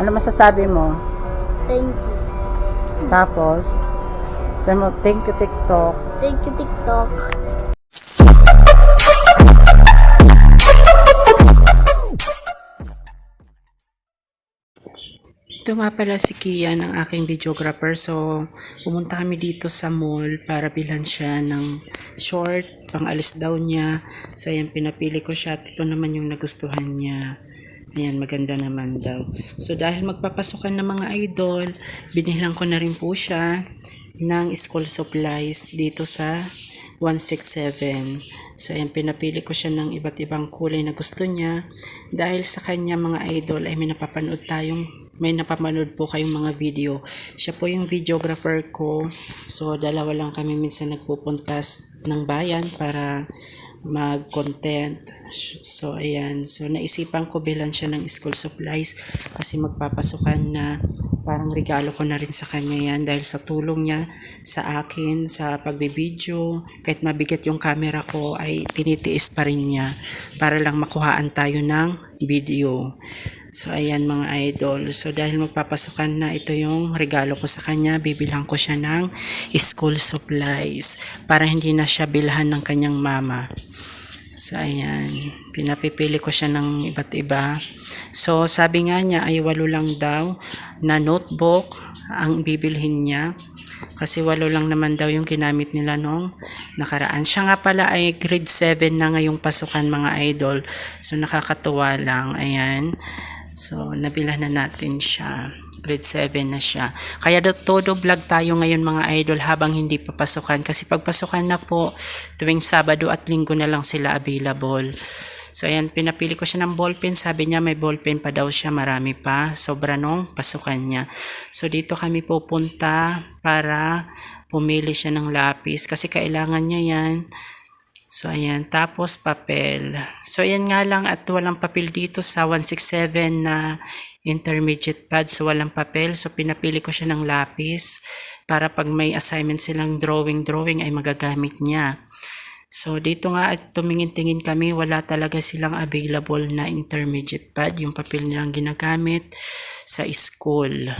Ano masasabi mo? Thank you. Tapos, sabi mo, thank you TikTok. Thank you, TikTok. Ito nga pala si Kia ng aking videographer. So, pumunta kami dito sa mall para bilhan siya ng short, pang alis daw niya. So, ayan, pinapili ko siya ito naman yung nagustuhan niya. Ayan, maganda naman daw. So, dahil magpapasukan ng mga idol, binilang ko na rin po siya ng school supplies dito sa 167. So, ayan, pinapili ko siya ng iba't ibang kulay na gusto niya. Dahil sa kanya mga idol ay may napapanood tayong may napapanood po kayong mga video. Siya po yung videographer ko. So, dalawa lang kami minsan nagpupuntas ng bayan para mag-content. So, ayan. So, naisipan ko bilan siya ng school supplies kasi magpapasukan na parang regalo ko na rin sa kanya yan dahil sa tulong niya sa akin sa pagbibideo. Kahit mabigat yung camera ko ay tinitiis pa rin niya para lang makuhaan tayo ng video. So, ayan mga idol. So, dahil magpapasukan na ito yung regalo ko sa kanya, bibilhan ko siya ng school supplies para hindi na siya bilhan ng kanyang mama. So, ayan. Pinapipili ko siya ng iba't iba. So, sabi nga niya ay walo lang daw na notebook ang bibilhin niya. Kasi walo lang naman daw yung ginamit nila nung nakaraan. Siya nga pala ay grade 7 na ngayong pasukan mga idol. So, nakakatuwa lang. Ayan. So, nabilan na natin siya. Grade 7 na siya. Kaya do, todo vlog tayo ngayon mga idol habang hindi pa pasukan. Kasi pag pasukan na po, tuwing Sabado at Linggo na lang sila available. So, ayan, pinapili ko siya ng ballpen. Sabi niya may ballpen pa daw siya, marami pa. Sobra nung pasukan niya. So, dito kami pupunta para pumili siya ng lapis. Kasi kailangan niya yan. So, ayan. Tapos, papel. So, ayan nga lang at walang papel dito sa 167 na intermediate pad. So, walang papel. So, pinapili ko siya ng lapis para pag may assignment silang drawing-drawing ay magagamit niya. So, dito nga at tumingin-tingin kami, wala talaga silang available na intermediate pad, yung papel nilang ginagamit sa school.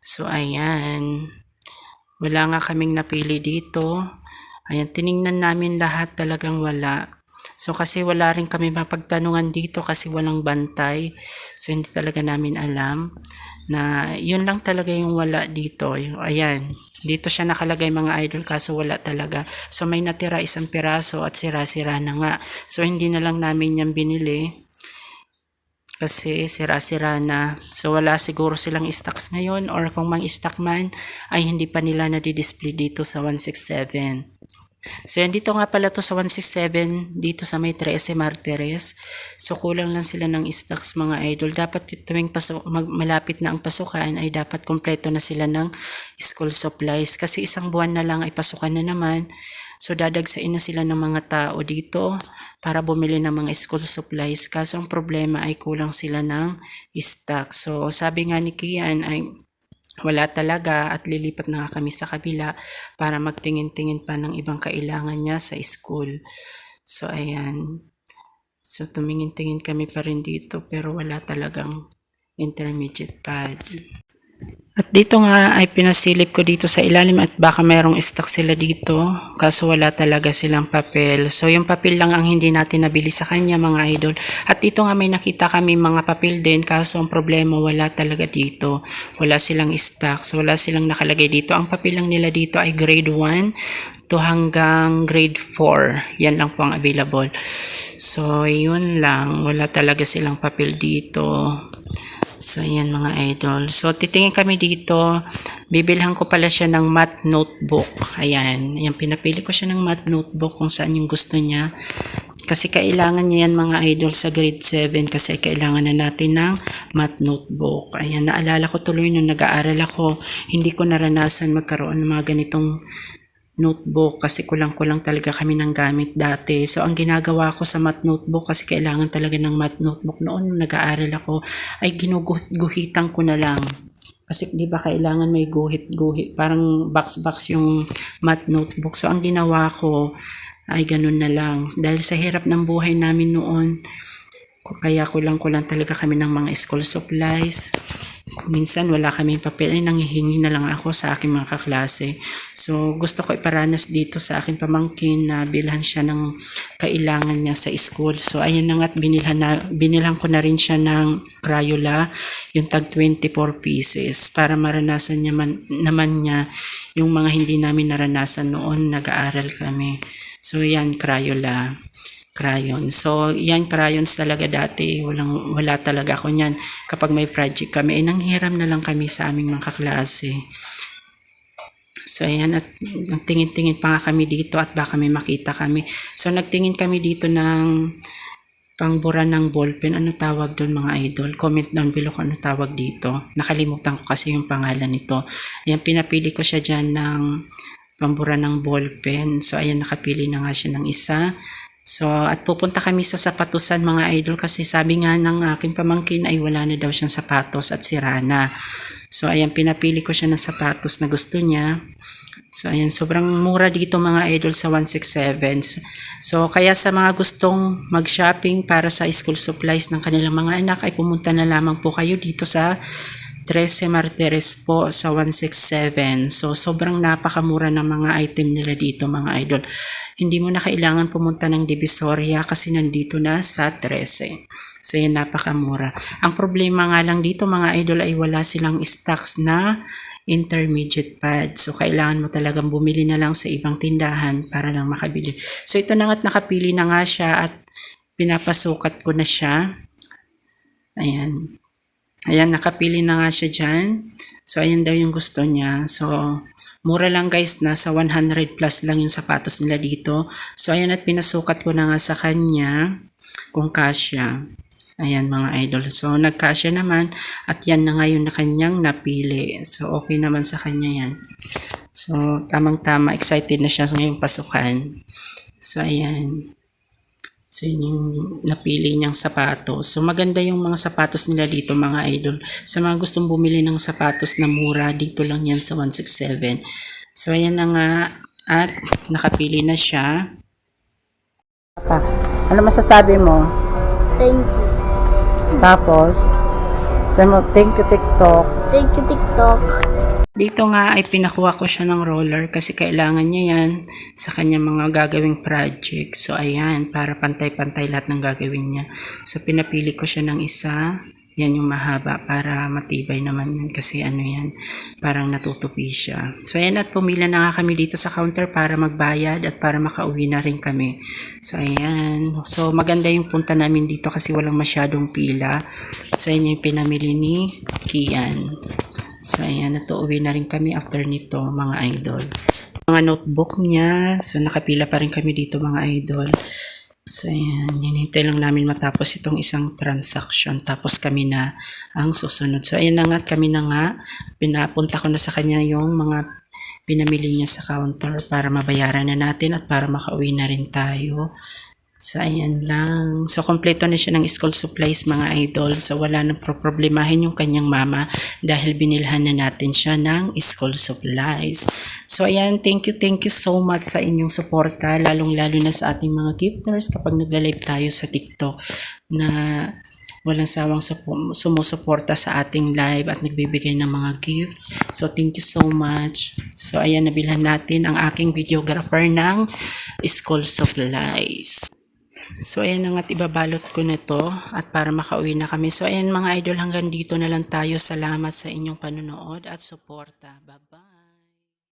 So, ayan. Wala nga kaming napili dito. Ayan, tiningnan namin lahat talagang wala. So, kasi wala rin kami mapagtanungan dito kasi walang bantay. So, hindi talaga namin alam na yun lang talaga yung wala dito. Ayan, dito siya nakalagay mga idol kaso wala talaga. So, may natira isang piraso at sira-sira na nga. So, hindi na lang namin yan binili kasi sira-sira na. So, wala siguro silang stocks ngayon or kung mang stock man, ay hindi pa nila na-display dito sa 167. So, yan dito nga pala to sa 167, dito sa may 13 Martires. So, kulang lang sila ng stocks mga idol. Dapat tuwing paso, malapit na ang pasukan ay dapat kompleto na sila ng school supplies. Kasi isang buwan na lang ay pasukan na naman. So, dadagsain na sila ng mga tao dito para bumili ng mga school supplies. Kaso, ang problema ay kulang sila ng stock. So, sabi nga ni Kian ay wala talaga at lilipat na kami sa kabila para magtingin-tingin pa ng ibang kailangan niya sa school. So, ayan. So, tumingin-tingin kami pa rin dito pero wala talagang intermediate pad. At dito nga ay pinasilip ko dito sa ilalim at baka mayroong stock sila dito. Kaso wala talaga silang papel. So yung papel lang ang hindi natin nabili sa kanya mga idol. At dito nga may nakita kami mga papel din. Kaso ang problema wala talaga dito. Wala silang stock. So wala silang nakalagay dito. Ang papel lang nila dito ay grade 1 to hanggang grade 4. Yan lang po ang available. So yun lang. Wala talaga silang papel dito. So, ayan mga idol. So, titingin kami dito. Bibilhan ko pala siya ng math notebook. Ayan. Ayan, pinapili ko siya ng math notebook kung saan yung gusto niya. Kasi kailangan niya yan mga idol sa grade 7 kasi kailangan na natin ng math notebook. Ayan, naalala ko tuloy nung nag-aaral ako, hindi ko naranasan magkaroon ng mga ganitong notebook kasi kulang-kulang talaga kami ng gamit dati. So, ang ginagawa ko sa math notebook kasi kailangan talaga ng math notebook noon nung nag-aaral ako ay ginuguhitan ko na lang. Kasi di ba kailangan may guhit-guhit, parang box-box yung math notebook. So, ang ginawa ko ay ganun na lang. Dahil sa hirap ng buhay namin noon, kaya kulang-kulang talaga kami ng mga school supplies. minsan wala kaming papel ay nanghihingi na lang ako sa aking mga kaklase. So gusto ko iparanas dito sa aking pamangkin na bilhan siya ng kailangan niya sa school. So ayun na nga't binilhan, na, binilhan ko na rin siya ng Crayola, yung tag 24 pieces para maranasan niya man, naman niya yung mga hindi namin naranasan noon nag-aaral kami. So yan, Crayola crayon. So, yan crayons talaga dati. Walang, wala talaga ako niyan. Kapag may project kami, eh, nanghiram na lang kami sa aming mga kaklase. So, ayan. At nagtingin-tingin pa nga kami dito at baka may makita kami. So, nagtingin kami dito ng pangbura ng ballpen. Ano tawag doon mga idol? Comment down below kung ano tawag dito. Nakalimutan ko kasi yung pangalan nito. Ayan, pinapili ko siya dyan ng pambura ng ballpen. So, ayan, nakapili na nga siya ng isa. So, at pupunta kami sa sapatusan mga idol kasi sabi nga ng aking pamangkin ay wala na daw siyang sapatos at sira na. So, ayan, pinapili ko siya ng sapatos na gusto niya. So, ayan, sobrang mura dito mga idol sa 167. So, kaya sa mga gustong mag-shopping para sa school supplies ng kanilang mga anak ay pumunta na lamang po kayo dito sa 13 Martires po sa 167. So, sobrang napakamura ng mga item nila dito mga idol. Hindi mo na kailangan pumunta ng Divisoria kasi nandito na sa 13. So, yan napakamura. Ang problema nga lang dito mga idol ay wala silang stocks na intermediate pad. So, kailangan mo talagang bumili na lang sa ibang tindahan para lang makabili. So, ito na nga't nakapili na nga siya at pinapasukat ko na siya. Ayan. Ayan, nakapili na nga siya dyan. So, ayan daw yung gusto niya. So, mura lang guys, nasa 100 plus lang yung sapatos nila dito. So, ayan at pinasukat ko na nga sa kanya kung kasya. Ayan mga idol. So, nagkasya naman at yan na nga yung na kanyang napili. So, okay naman sa kanya yan. So, tamang-tama. Excited na siya sa ngayong pasukan. So, ayan. So, yun yung napili niyang sapatos. So, maganda yung mga sapatos nila dito, mga idol. Sa mga gustong bumili ng sapatos na mura, dito lang yan sa 167. So, ayan na nga. At nakapili na siya. Ano masasabi mo? Thank you. Tapos, sabi mo, thank you TikTok. Thank you, TikTok. Dito nga ay pinakuha ko siya ng roller kasi kailangan niya yan sa kanya mga gagawing project. So ayan, para pantay-pantay lahat ng gagawin niya. So pinapili ko siya ng isa. Yan yung mahaba para matibay naman yan kasi ano yan, parang natutupi siya. So ayan at pumila na nga kami dito sa counter para magbayad at para makauwi na rin kami. So ayan, so maganda yung punta namin dito kasi walang masyadong pila. So ayan yung pinamili ni Kian. So, ayan, natuuwi na rin kami after nito, mga idol. Mga notebook niya. So, nakapila pa rin kami dito, mga idol. So, ayan, hinintay lang namin matapos itong isang transaction. Tapos kami na ang susunod. So, ayan na nga, kami na nga. Pinapunta ko na sa kanya yung mga pinamili niya sa counter para mabayaran na natin at para makauwi na rin tayo. So, ayan lang. So, kompleto na siya ng school supplies, mga idol. So, wala nang problemahin yung kanyang mama dahil binilhan na natin siya ng school supplies. So, ayan. Thank you, thank you so much sa inyong suporta, lalong-lalo na sa ating mga gifters kapag nagla-live tayo sa TikTok na walang sawang supo- sumusuporta sa ating live at nagbibigay ng mga gift. So, thank you so much. So, ayan, nabilhan natin ang aking videographer ng school supplies. So, ayan na nga't ibabalot ko na to at para makauwi na kami. So, ayan mga idol, hanggang dito na lang tayo. Salamat sa inyong panonood at suporta. Bye-bye!